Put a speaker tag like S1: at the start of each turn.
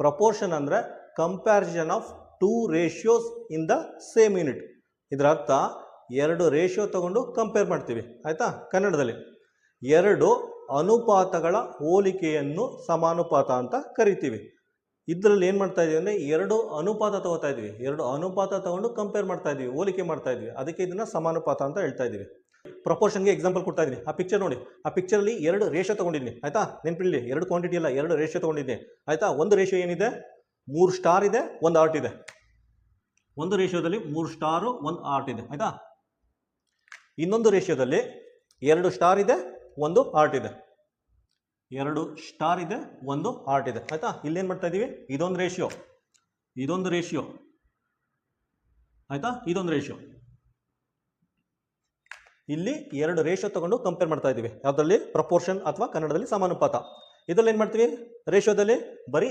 S1: Proportion ಅಂದರೆ comparison of two ratios in the same unit ಇದರ ಅರ್ಥ ಎರಡು ರೇಷಿಯೋ ತಗೊಂಡು ಕಂಪೇರ್ ಮಾಡ್ತೀವಿ. ಆಯಿತಾ? ಕನ್ನಡದಲ್ಲಿ. ಎರಡು ಅನುಪಾತಗಳ ಹೋಲಿಕೆಯನ್ನು ಸಮಾನುಪಾತ ಅಂತ ಕರಿತೀವಿ. ಇದರಲ್ಲಿ ಏನು ಮಾಡ್ತಾ ಇದೀವಿ ಅಂದರೆ ಎರಡು ಅನುಪಾತ ತಗೋತಾ ಇದ್ದೀವಿ ಎರಡು ಅನುಪಾತ ತಗೊಂಡು ಕಂಪೇರ್ ಮಾಡ್ತಾ ಇದ್ದೀವಿ ಹೋಲಿಕೆ ಮಾಡ್ತಾ ಇದೀವಿ. ಅದಕ್ಕೆ ಇದನ್ನು ಸಮಾನುಪಾತ ಅಂತ ಹೇಳ್ತಾ ಇದೀವಿ. ಪ್ರಪೋರ್ಷನ್ಗೆ ಎಕ್ಸಾಂಪಲ್ ಕೊಡ್ತಾ ಇದ್ದೀನಿ. ಆ ಪಿಕ್ಚರ್ ನೋಡಿ. ಆ ಪಿಕ್ಚರಲ್ಲಿ ಎರಡು ರೇಷೋ ತೊಗೊಂಡಿದ್ದೀನಿ. ಆಯ್ತಾ? ನೆನ್ಪಿಡಲಿ. ಎರಡು ಕ್ವಾಂಟಿಟಿ ಅಲ್ಲ, ಎರಡು ರೇಷೋ ತಗೊಂಡಿದ್ದೀನಿ. ಆಯ್ತಾ? ಒಂದು ರೇಷೋ ಏನಿದೆ? ಮೂರು ಸ್ಟಾರ್ ಇದೆ, ಒಂದು ಆರ್ಟ್ ಇದೆ. ಒಂದು ರೇಷಿಯೋದಲ್ಲಿ ಮೂರು ಸ್ಟಾರು ಒಂದು ಆರ್ಟ್ ಇದೆ. ಆಯ್ತಾ? ಇನ್ನೊಂದು ರೇಷಿಯೋದಲ್ಲಿ ಎರಡು ಸ್ಟಾರ್ ಇದೆ, ಒಂದು ಆರ್ಟ್ ಇದೆ. ಎರಡು ಸ್ಟಾರ್ ಇದೆ, ಒಂದು ಆರ್ಟ್ ಇದೆ. ಆಯ್ತಾ? ಇಲ್ಲೇನು ಮಾಡ್ತಾ ಇದ್ದೀವಿ ಇದೊಂದು ರೇಷಿಯೋ ಇದೊಂದು ರೇಷಿಯೋ ಆಯಿತಾ? ಇದೊಂದು ರೇಷಿಯೋ ಇಲ್ಲಿ ಎರಡು ರೇಷೋ ತಗೊಂಡು ಕಂಪೇರ್ ಮಾಡ್ತಾ ಇದ್ದೀವಿ. ಅದರಲ್ಲಿ ಪ್ರಪೋರ್ಷನ್ ಅಥವಾ ಕನ್ನಡದಲ್ಲಿ ಸಮಾನುಪಾತ. ಇದರಲ್ಲಿ ಏನು ಮಾಡ್ತೀವಿ? ರೇಷೋದಲ್ಲಿ ಬರೀ